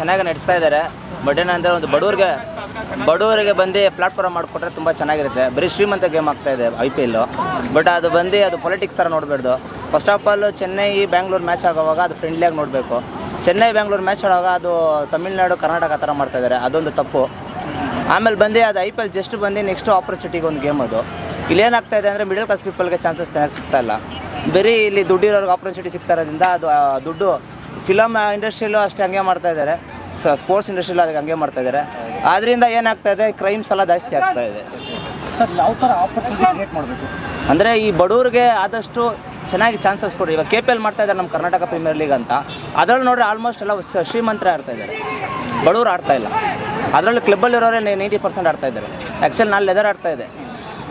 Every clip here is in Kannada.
ಚೆನ್ನಾಗಿ ನಡೆಸ್ತಾ ಇದ್ದಾರೆ ಬಟ್ ಏನಂದರೆ ಒಂದು ಬಡವ್ರಿಗೆ, ಬಡವರಿಗೆ ಬಂದು ಪ್ಲಾಟ್ಫಾರ್ಮ್ ಮಾಡಿಕೊಟ್ರೆ ತುಂಬ ಚೆನ್ನಾಗಿರುತ್ತೆ. ಬರೀ ಶ್ರೀಮಂತ ಗೇಮ್ ಆಗ್ತಾ ಇದೆ ಐ ಪಿ ಎಲ್ಲು ಬಟ್ ಅದು ಬಂದು ಅದು ಪೊಲಿಟಿಕ್ಸ್ ಥರ ನೋಡಬಾರ್ದು. First of all Chennai Bangalore match ಆಗೋವಾಗ ಅದು ಫ್ರೆಂಡ್ಲಿಯಾಗಿ ನೋಡಬೇಕು. ಚೆನ್ನೈ ಬ್ಯಾಂಗ್ಳೂರು ಮ್ಯಾಚ್ ಆಡುವಾಗ ಅದು ತಮಿಳ್ನಾಡು ಕರ್ನಾಟಕ ಥರ ಮಾಡ್ತಾ ಇದ್ದಾರೆ ಅದೊಂದು ತಪ್ಪು. ಆಮೇಲೆ ಬಂದು ಅದು ಐ ಪಿ ಎಲ್ ಜಸ್ಟ್ ಬಂದು ನೆಕ್ಸ್ಟ್ ಆಪರ್ಚುನಿಟಿಗೆ ಒಂದು ಗೇಮ್ ಅದು. ಇಲ್ಲಿ ಏನಾಗ್ತಾ ಇದೆ ಅಂದರೆ ಮಿಡಲ್ ಕ್ಲಾಸ್ ಪೀಪಲ್ಗೆ ಚಾನ್ಸಸ್ ಚೆನ್ನಾಗಿ ಸಿಗ್ತಾ ಇಲ್ಲ. ಬರೀ ಇಲ್ಲಿ ದುಡ್ಡಿರೋರ್ಗೆ ಆಪರ್ಚುನಿಟಿ ಸಿಗ್ತಾ ಇರೋದ್ರಿಂದ ಅದು ದುಡ್ಡು ಫಿಲಮ್ ಇಂಡಸ್ಟ್ರಿಯಲ್ಲೂ ಅಷ್ಟೇ ಹಂಗೆ ಮಾಡ್ತಾ ಇದ್ದಾರೆ. ಸ ಸ್ಪೋರ್ಟ್ಸ್ ಇಂಡಸ್ಟ್ರಿಯಲ್ಲೂ ಅದಕ್ಕೆ ಹಂಗೆ ಮಾಡ್ತಾ ಇದ್ದಾರೆ. ಆದ್ದರಿಂದ ಏನಾಗ್ತಾ ಇದೆ ಕ್ರೈಮ್ಸ್ ಎಲ್ಲ ಜಾಸ್ತಿ ಆಗ್ತಾ ಇದೆ. ಯಾವ ಥರ ಕ್ರಿಯೇಟ್ ಮಾಡಬೇಕು? ಅಂದರೆ ಈ ಬಡವ್ರಿಗೆ ಆದಷ್ಟು ಚೆನ್ನಾಗಿ ಚಾನ್ಸಸ್ ಕೊಡಿ ಇವಾಗ ಕೆ ಪಿ ಎಲ್ ಮಾಡ್ತಾ ಇದ್ದಾರೆ ನಮ್ಮ ಕರ್ನಾಟಕ ಪ್ರೀಮಿಯರ್ ಲೀಗ್ ಅಂತ. ಅದರಲ್ಲಿ ನೋಡ್ರಿ ಆಲ್ಮೋಸ್ಟ್ ಎಲ್ಲ ಶ್ರೀಮಂತ್ರ ಶ್ರೀಮಂತರೇ ಆಡ್ತಾ ಇದ್ದಾರೆ. ಬಡವ್ರು ಆಡ್ತಾ ಇಲ್ಲ. ಅದರಲ್ಲಿ ಕ್ಲಬ್ಬಲ್ಲಿರೋರೇ ನೈಂಟಿ ಪರ್ಸೆಂಟ್ ಆಡ್ತಾ ಇದ್ದಾರೆ. ಆ್ಯಕ್ಚುಲಿ ನಾನು ಲೆದರ್ ಆಡ್ತಾ ಇದೆ.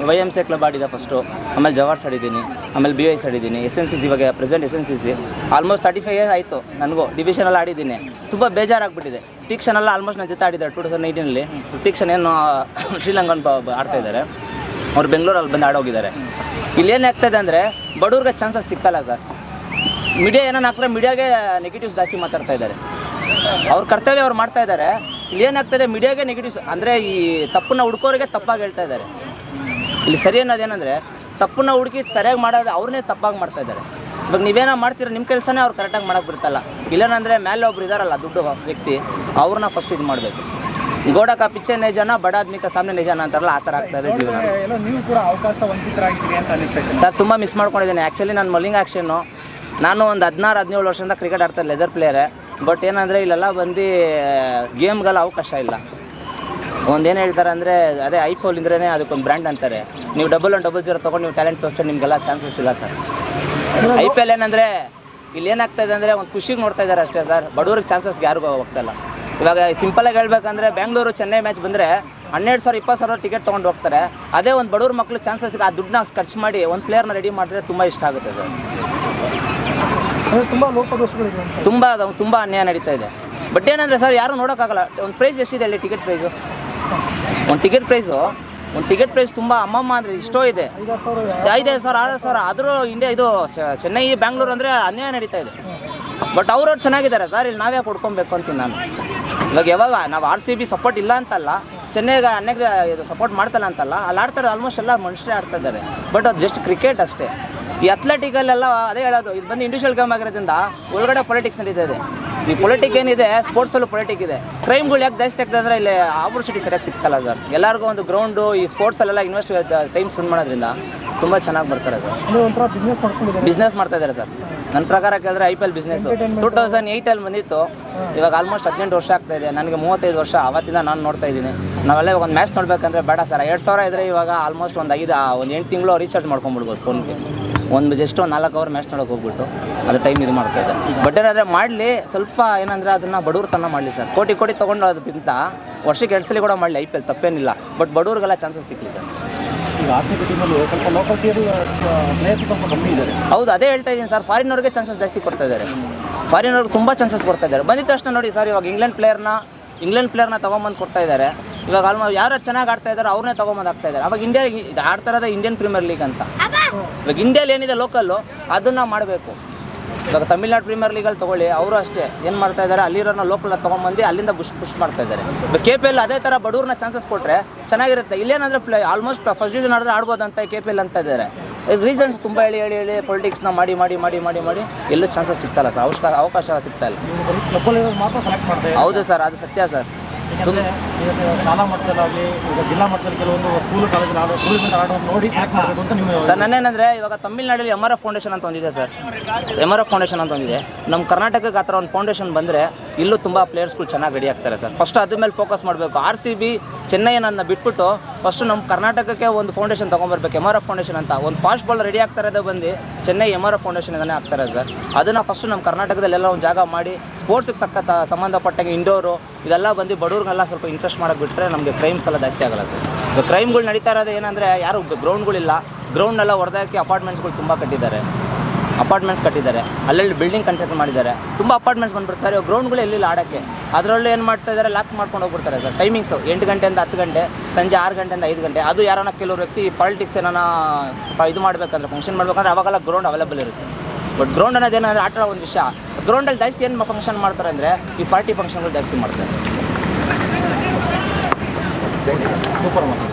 ವೈ ಎಂ ಸಿ ಕ್ಲಬ್ ಆಡಿದೆ ಫಸ್ಟು ಆಮೇಲೆ ಜವಾರ್ಸ್ ಆಡಿದ್ದೀನಿ ಆಮೇಲೆ ಬಿ ಐಸ್ ಆಡಿದ್ದೀನಿ ಎಸ್ ಎನ್ ಸಿ ಸಿ ಇವಾಗ present S N C C almost thirty five years ಆಯಿತು ನನಗೂ ಡಿವಿಷನಲ್ಲಿ ಆಡಿದ್ದೀನಿ. ತುಂಬ ಬೇಜಾರಾಗ್ಬಿಟ್ಟಿದೆ. ಎಲ್ಲ ಆಲ್ಮೋಸ್ಟ್ ನನ್ನ ಜೊತೆ ಆಡಿದ್ದಾರೆ ಟೂ ತೌಸಂಡ್ ಏಯ್ಟೀನಲ್ಲಿ ಟಿಕ್ಷನ್ ಏನು, ಶ್ರೀಲಂಕನ್ ಆಡ್ತಾ ಇದ್ದಾರೆ. ಅವ್ರು ಬೆಂಗಳೂರಲ್ಲಿ ಬಂದು ಆಡೋಗಿದ್ದಾರೆ. ಇಲ್ಲಿ ಏನು ಆಗ್ತಾಯಿದೆ ಅಂದರೆ, ಬಡವ್ರಿಗೆ ಚಾನ್ಸಸ್ ಸಿಗ್ತಲ್ಲ ಸರ್ ಮೀಡಿಯಾ ಏನೋ ಹಾಕಿದ್ರೆ ಮೀಡಿಯಾಗೆ ನೆಗೆಟಿವ್ಸ್ ಜಾಸ್ತಿ ಮಾತಾಡ್ತಾ ಇದ್ದಾರೆ. ಅವ್ರ ಕರ್ತವ್ಯ ಅವ್ರು ಮಾಡ್ತಾ ಇದ್ದಾರೆ. ಇಲ್ಲಿ ಏನಾಗ್ತದೆ ಮೀಡಿಯಾಗೆ ನೆಗೆಟಿವ್ಸ್ ಅಂದರೆ ಈ ತಪ್ಪನ್ನ ಹುಡ್ಕೋರಿಗೆ ತಪ್ಪಾಗಿ ಹೇಳ್ತಾ ಇದ್ದಾರೆ. ಇಲ್ಲಿ ಸರಿ ಅನ್ನೋದೇನೆಂದರೆ ತಪ್ಪನ್ನ ಹುಡುಕಿ ಸರಿಯಾಗಿ ಮಾಡೋದು ಅವ್ರನ್ನೇ ತಪ್ಪಾಗಿ ಮಾಡ್ತಾ ಇದ್ದಾರೆ. ಇವಾಗ ನೀವೇನೋ ಮಾಡ್ತೀರ ನಿಮ್ಮ ಕೆಲಸನೇ ಅವ್ರು ಕರೆಕ್ಟಾಗಿ ಮಾಡೋಕೆ ಬಿಡ್ತಲ್ಲ. ಇಲ್ಲೇನಂದರೆ ಮೇಲೆ ಒಬ್ರು ಇದಾರಲ್ಲ ದುಡ್ಡು ವ್ಯಕ್ತಿ ಅವ್ರನ್ನ ಫಸ್ಟ್ ಇದು ಮಾಡಬೇಕು. ಗೋಡ ಪಿಚ್ಚೆ ನೈಜಾನ ಬಡಾದ್ಮಿಕ ಆದ್ಮಿಕ ಸಾಮ್ನೆ ನಿಜನ ಅಂತಾರಲ್ಲ ಆ ಥರ ಆಗ್ತದೆ ಜೀವನ. ನೀವು ಕೂಡ ಅವಕಾಶ ವಂಚಿತರಾಗಿದ್ದೀರಿ ಅಂತ ಅನಿಸ್ತೈತೆ ಸರ್ ತುಂಬ ಮಿಸ್ ಮಾಡ್ಕೊಂಡಿದ್ದೀನಿ. ಆ್ಯಕ್ಚುಲಿ ನಾನು ಮಲಿಂಗ್ ಆ್ಯಕ್ಷನ್ನು ನಾನು ಒಂದು ಹದಿನಾರು ಹದಿನೇಳು ವರ್ಷದಿಂದ ಕ್ರಿಕೆಟ್ ಆಡ್ತಾ ಲೆದರ್ ಪ್ಲೇಯರೇ ಬಟ್ ಏನಂದರೆ ಇಲ್ಲೆಲ್ಲ ಬಂದು ಗೇಮ್ಗೆಲ್ಲ ಅವಕಾಶ ಇಲ್ಲ. ಒಂದೇನು ಹೇಳ್ತಾರೆ ಅಂದರೆ ಅದೇ ಐ ಇದ್ರೇ ಅದಕ್ಕೊಂದು ಬ್ರ್ಯಾಂಡ್ ಅಂತಾರೆ. ನೀವು ಡಬಲ್ ಒನ್ ಡಬಲ್ ಜೀರೋ ತೊಗೊಂಡು ನೀವು ಟ್ಯಾಲೆಂಟ್ ತೋರಿಸ್ತಾರೆ ನಿಮಗೆಲ್ಲ ಚಾನ್ಸಸ್ ಇಲ್ಲ ಸರ್ ಐ ಪಿ ಎಲ್ ಏನಂದರೆ ಇಲ್ಲಿ ಏನಾಗ್ತಾ ಇದೆ ಅಂದರೆ ಒಂದು ಖುಷಿಗೆ ನೋಡ್ತಾ ಇದ್ದಾರೆ ಅಷ್ಟೇ ಸರ್ ಬಡವ್ರಿಗೆ ಚಾನ್ಸಸ್ಗೆ ಯಾರಿಗೂ ಹೋಗ್ತಾಯಿಲ್ಲ ಇವಾಗ ಸಿಂಪಲಾಗಿ ಹೇಳ್ಬೇಕಂದ್ರೆ ಬೆಂಗಳೂರು ಚೆನ್ನೈ ಮ್ಯಾಚ್ ಬಂದರೆ ಹನ್ನೆರಡು ಸಾವಿರ ಇಪ್ಪತ್ತು ಸಾವಿರ ಟಿಕೆಟ್ ತೊಗೊಂಡು ಹೋಗ್ತಾರೆ. ಅದೇ ಒಂದು ಬಡವ್ರ ಮಕ್ಕಳು ಚಾನ್ಸಸ್ಗೆ ಆ ದುಡ್ಡನ್ನ ಖರ್ಚು ಮಾಡಿ ಒಂದು ಪ್ಲೇಯರ್ನ ರೆಡಿ ಮಾಡಿದ್ರೆ ತುಂಬ ಇಷ್ಟ ಆಗುತ್ತೆ ಸರ್ ತುಂಬ ಲೋಪದೋಷಗಳಿದೆ ತುಂಬ ತುಂಬ ಅನ್ಯಾಯ ನಡೀತಾ ಇದೆ. ಬಟ್ ಏನಂದರೆ ಸರ್ ಯಾರು ನೋಡೋಕ್ಕಾಗಲ್ಲ. ಒಂದು ಪ್ರೈಸ್ ಎಷ್ಟಿದೆ ಅಲ್ಲಿ ಟಿಕೆಟ್ ಪ್ರೈಸು ಒಂದು ಟಿಕೆಟ್ ಪ್ರೈಸು ಒಂದು ಟಿಕೆಟ್ ಪ್ರೈಸ್ ತುಂಬ ಅಮ್ಮಮ್ಮ ಅಂದರೆ ಇಷ್ಟೋ ಇದೆ. ಐದು ಸಾವಿರ ಆರು ಸಾವಿರ. ಆದರೂ ಇಂಡಿಯಾ ಇದು ಚೆನ್ನೈ, ಬ್ಯಾಂಗ್ಳೂರು ಅಂದರೆ ಅನ್ಯಾಯ ನಡೀತಾ ಇದೆ. ಬಟ್ ಅವ್ರವ್ರು ಚೆನ್ನಾಗಿದ್ದಾರೆ ಸರ್, ಇಲ್ಲಿ ನಾವೇ ಕೊಡ್ಕೊಬೇಕು ಅಂತೀನಿ ನಾನು. ಇವಾಗ ಯಾವಾಗ ನಾವು ಆರ್ ಸಿ ಬಿ ಸಪೋರ್ಟ್ ಇಲ್ಲ ಅಂತಲ್ಲ, ಚೆನ್ನೈಗೆ ಅನೇಕ ಇದು ಸಪೋರ್ಟ್ ಮಾಡ್ತಲ್ಲ ಅಂತಲ್ಲ, ಅಲ್ಲಿ ಆಡ್ತಾರೆ ಆಲ್ಮೋಸ್ಟ್ ಎಲ್ಲ ಮನುಷ್ಯರೇ ಆಡ್ತಾ ಇದ್ದಾರೆ. ಬಟ್ ಅದು ಜಸ್ಟ್ ಕ್ರಿಕೆಟ್ ಅಷ್ಟೇ. ಈ ಅಥ್ಲೆಟಿಕಲ್ಲೆಲ್ಲ ಅದೇ ಹೇಳೋದು. ಇದು ಬಂದು ಇಂಡಿವಿಜುವಲ್ ಗೇಮ್ ಆಗಿರೋದ್ರಿಂದ ಒಳಗಡೆ ಪೊಲಿಟಿಕ್ಸ್ ನಡೀತಾ ಇದೆ. ಈ ಪೊಲಿಟಿಕ್ ಏನಿದೆ ಸ್ಪೋರ್ಟ್ಸಲ್ಲೂ ಪೊಲಿಟಿಕ್ ಇದೆ. ಕ್ರೈಮ್ಗಳು ಯಾಕೆ ಜಾಸ್ತಿ ಆಗ್ತದೆ ಅಂದರೆ ಇಲ್ಲಿ ಆಪರ್ಚುನಿಟಿ ಸರಿಯಾಗಿ ಸಿಕ್ತಲ್ಲ ಸರ್ ಎಲ್ಲರಿಗೂ ಒಂದು ಗ್ರೌಂಡು ಈ ಸ್ಪೋರ್ಟ್ಸಲ್ಲೆಲ್ಲ ಇನ್ವೆಸ್ಟ್ ಟೈಮ್ ಸ್ಪೆಂಡ್ ಮಾಡೋದ್ರಿಂದ ತುಂಬ ಚೆನ್ನಾಗಿ ಬರ್ತಾರೆ ಸರ್ ಬಿಸ್ನೆಸ್ ಮಾಡ್ತಾ ಇದ್ದಾರೆ ಸರ್ ನನ್ನ ಪ್ರಕಾರ ಕೇಳಿದ್ರೆ I P L business two thousand ಏಯ್ಟಲ್ಲಿ ಬಂದಿತ್ತು. ಇವಾಗ ಆಲ್ಮೋಸ್ಟ್ ಹದಿನೆಂಟು ವರ್ಷ ಆಗ್ತಾ ಇದೆ. ನನಗೆ ಮೂವತ್ತೈದು ವರ್ಷ ಅವತ್ತಿಂದ ನಾನು ನೋಡ್ತಾ ಇದ್ದೀನಿ. ನಾವೆಲ್ಲ ಒಂದು ಮ್ಯಾಚ್ ನೋಡ್ಬೇಕಂದ್ರೆ ಬೇಡ ಸರ್ ಎರಡು ಸಾವಿರ ಇದ್ರೆ ಇವಾಗ ಆಲ್ಮೋಸ್ಟ್ ಒಂದು ಐದು ಒಂದು ಎಂಟು ತಿಂಗಳು ರೀಚಾರ್ಜ್ ಮಾಡ್ಕೊಂಬಿಡ್ಬೋದು ಫೋನ್ಗೆ ಒಂದು ಜಸ್ಟ್ ಒಂದು ನಾಲ್ಕು ಅವರ್ ಮ್ಯಾಚ್ ನೋಡೋಕೆ ಹೋಗ್ಬಿಟ್ಟು ಅದು ಟೈಮ್ ಇದು ಮಾಡ್ತಾ ಇದೆ ಬಟ್ ಏನಾದರೆ ಮಾಡಲಿ ಸ್ವಲ್ಪ ಏನಂದರೆ ಅದನ್ನು ಬಡವ್ರ ತನ ಮಾಡಲಿ ಸರ್ ಕೋಟಿ ಕೋಟಿ ತೊಗೊಂಡು ಅದಕ್ಕಿಂತ ವರ್ಷಕ್ಕೆ ಎರಡು ಸಲ ಕೂಡ ಮಾಡಲಿ ಐ ಪಿ ಎಲ್ ತಪ್ಪೇನಿಲ್ಲ. ಬಟ್ ಬಡವ್ರಿಗೆಲ್ಲ ಚಾನ್ಸಸ್ ಸಿಕ್ಕಲಿ ಸರ್ ಹೌದು ಅದೇ ಹೇಳ್ತಾ ಇದ್ದೀನಿ ಸರ್ ಫಾರಿನವ್ರಿಗೆ ಚಾನ್ಸಸ್ ಜಾಸ್ತಿ ಕೊಡ್ತಾ ಇದ್ದಾರೆ. ಫಾರಿನವ್ರಿಗೆ ತುಂಬ ಚಾನ್ಸಸ್ ಕೊಡ್ತಾ ಇದ್ದಾರೆ. ಬಂದಿದ ತಕ್ಷಣ ನೋಡಿ ಸರ್ ಇವಾಗ ಇಂಗ್ಲೆಂಡ್ ಪ್ಲೇಯರ್ನ ಇಂಗ್ಲೆಂಡ್ ಪ್ಲೇಯರ್ನ ತೊಗೊಂಬಂದು ಕೊಡ್ತಾ ಇದ್ದಾರೆ. ಇವಾಗ ಆಲ್ಮೋಸ್ಟ್ ಯಾರು ಚೆನ್ನಾಗಿ ಆಡ್ತಾ ಇದ್ದಾರೆ ಅವ್ರನ್ನೇ ತೊಗೊಂಬಂದು ಆಗ್ತಾ ಇದ್ದಾರೆ. ಅವಾಗ ಇಂಡಿಯಾ ಆಡ್ತಾ ಇರೋದೇ ಇಂಡಿಯನ್ ಪ್ರೀಮಿಯರ್ ಲೀಗ್ ಅಂತ. ಇವಾಗ ಇಂಡಿಯಲ್ಲಿ ಏನಿದೆ ಲೋಕಲ್ಲು ಅದನ್ನು ಮಾಡಬೇಕು. ಇವಾಗ ತಮಿಳ್ನಾಡು ಪ್ರೀಮಿಯರ್ ಲೀಗಲ್ಲಿ ತೊಗೊಳ್ಳಿ ಅವರು ಅಷ್ಟೇ ಏನು ಮಾಡ್ತಾ ಇದ್ದಾರೆ ಅಲ್ಲಿರೋನ ಲೋಕಲ್ ತೊಗೊಂಬಂದು ಅಲ್ಲಿಂದ ಬುಷ್ ಪುಷ್ ಮಾಡ್ತಾ ಇದ್ದಾರೆ ಇವಾಗ ಕೆ ಪಿ ಎಲ್ ಅದೇ ಥರ ಬಡವ್ರನ್ನ ಚಾನ್ಸಸ್ ಕೊಟ್ಟರೆ ಚೆನ್ನಾಗಿರುತ್ತೆ. ಇಲ್ಲೇನಂದ್ರೆ ಪ್ಲೇ ಆಲ್ಮೋಸ್ಟ್ ಫಸ್ಟ್ ಡಿವಿಷನ್ ಆಡಿದ್ರೆ ಆಡ್ಬೋದು ಅಂತ ಕೆ ಪಿ ಎಲ್ ಅಂತ ಇದ್ದಾರೆ ರೀಸನ್ಸ್ ತುಂಬ ಹೇಳಿ ಹೇಳಿ ಹೇಳಿ ಪೊಲಿಟಿಕ್ಸ್ನ ಮಾಡಿ ಮಾಡಿ ಮಾಡಿ ಮಾಡಿ ಮಾಡಿ ಎಲ್ಲೂ ಚಾನ್ಸಸ್ ಸಿಗ್ತಲ್ಲ ಸರ್. ಅವಕಾಶ ಅವಕಾಶ ಸಿಗ್ತಾ ಇಲ್ಲ. ಹೌದು ಸರ್ ಅದು ಸತ್ಯ ಸರ್. ಸುಮ್ಮನೆ ಶಾಲಾ ಮಟ್ಟದಲ್ಲಾಗಲಿ ಈಗ ಜಿಲ್ಲಾ ಮಟ್ಟದಲ್ಲಿ ಕೆಲವೊಂದು ಸ್ಕೂಲ್ ಕಾಲೇಜಲ್ಲಿ ಆಡೋದು ನೋಡಿ ಅಂತ ನೀವು ಸರ್ ನನ್ನೇನಂದ್ರೆ ಇವಾಗ ತಮಿಳ್ನಾಡಲ್ಲಿ ಎಂ ಆರ್ ಎಫ್ ಫೌಂಡೇಶನ್ ಅಂತ ಒಂದಿದೆ sir. M R F foundation ಅಂತ ಒಂದಿದೆ. ನಮ್ಮ ಕರ್ನಾಟಕಕ್ಕೆ ಆ ಥರ ಒಂದು ಫೌಂಡೇಶನ್ ಬಂದರೆ ಇಲ್ಲೂ ತುಂಬ ಪ್ಲೇಯರ್ಸ್ಗಳು ಚೆನ್ನಾಗಿ ರೆಡಿ ಆಗ್ತಾರೆ ಸರ್. ಫಸ್ಟ್ ಅದ್ರ ಮೇಲೆ ಫೋಕಸ್ ಮಾಡಬೇಕು. ಆರ್ ಸಿ ಬಿ ಚೆನ್ನೈನನ್ನು ಬಿಟ್ಬಿಟ್ಟು ಫಸ್ಟು ನಮ್ಮ ಕರ್ನಾಟಕಕ್ಕೆ ಒಂದು ಫೌಂಡೇಶನ್ ತೊಗೊಂಬರ್ಬೇಕು ಎಂ ಆರ್ ಎಫ್ ಫೌಂಡೇಶನ್ ಅಂತ. ಒಂದು ಫಾಸ್ಟ್ ಬಾಲ್ ರೆಡಿ ಆಗ್ತಾ ಇರೋದು ಬಂದು Chennai M R F foundation ಇದನ್ನೇ ಆಗ್ತಾರೆ ಸರ್. ಅದನ್ನು ಫಸ್ಟು ನಮ್ಮ ಕರ್ನಾಟಕದಲ್ಲೆಲ್ಲ ಒಂದು ಜಾಗ ಮಾಡಿ ಸ್ಪೋರ್ಟ್ಸಿಗೆ ತಕ್ಕ ಸಂಬಂಧಪಟ್ಟಂಗೆ ಇಂಡೋರು ಇದೆಲ್ಲ ಬಂದು ಬಡವ್ರಿಗೆಲ್ಲ ಸ್ವಲ್ಪ ಇಂಟ್ರೆಸ್ಟ್ ಮಾಡೋಕೆ ಬಿಟ್ಟರೆ ನಮಗೆ ಕ್ರೈಮ್ಸ್ ಎಲ್ಲ ಜಾಸ್ತಿ ಆಗಲ್ಲ ಸರ್. ಈಗ ಕ್ರೈಮ್ಗಳು ನಡೀತಾ ಇರೋದು ಏನಂದರೆ ಯಾರು ಗ್ರೌಂಡ್ಗಳಿಲ್ಲ ಗ್ರೌಂಡ್ನೆಲ್ಲ ಹೊಡೆದಾಕಿ ಅಪಾರ್ಟ್ಮೆಂಟ್ಸ್ಗಳು ತುಂಬ ಕಟ್ಟಿದ್ದಾರೆ. ಅಪಾರ್ಟ್ಮೆಂಟ್ಸ್ ಕಟ್ಟಿದ್ದಾರೆ. ಅಲ್ಲಲ್ಲಿ ಬಿಲ್ಡಿಂಗ್ ಕನ್ಸ್ಟ್ರಕ್ಟ್ ಮಾಡಿದ್ದಾರೆ. ತುಂಬ ಅಪಾರ್ಟ್ಮೆಂಟ್ಸ್ ಬಂದ್ಬಿಡ್ತಾರೆ. ಗ್ರೌಂಡ್ಗಳು ಎಲ್ಲಿಲ್ಲ ಆಡೋಕ್ಕೆ. ಅದರಲ್ಲೂ ಏನು ಮಾಡ್ತಾ ಇದ್ದಾರೆ ಲಾಕ್ ಮಾಡ್ಕೊಂಡು ಹೋಗ್ಬಿಡ್ತಾರೆ ಸರ್. ಟೈಮಿಂಗ್ಸು ಎಂಟು ಗಂಟೆಯಿಂದ ಹತ್ತು ಗಂಟೆ, ಸಂಜೆ ಆರು ಗಂಟೆಯಿಂದ ಐದು ಗಂಟೆ. ಅದು ಯಾರನ್ನ ಕೆಲವರು ವ್ಯಕ್ತಿ ಪಾಲಿಟಿಕ್ಸ್ ಏನಾನ ಇದು ಮಾಡಬೇಕಂದ್ರೆ ಫಂಕ್ಷನ್ ಮಾಡಬೇಕಂದ್ರೆ ಅವಾಗೆಲ್ಲ ಗ್ರೌಂಡ್ ಅವೈಲೇಬಲ್ ಇರುತ್ತೆ. ಬಟ್ ಗ್ರೌಂಡ್ ಅನ್ನೋದು ಏನಂದರೆ ಆಟ ಒಂದು ವಿಷಯ. ಗ್ರೌಂಡಲ್ಲಿ ಜಾಸ್ತಿ ಏನು ಫಂಕ್ಷನ್ ಮಾಡ್ತಾರೆ ಅಂದರೆ, ಈ ಪಾರ್ಟಿ ಫಂಕ್ಷನ್ಗಳು ಜಾಸ್ತಿ ಮಾಡ್ತಾರೆ. ಸೂಪರ್ ಮಾತು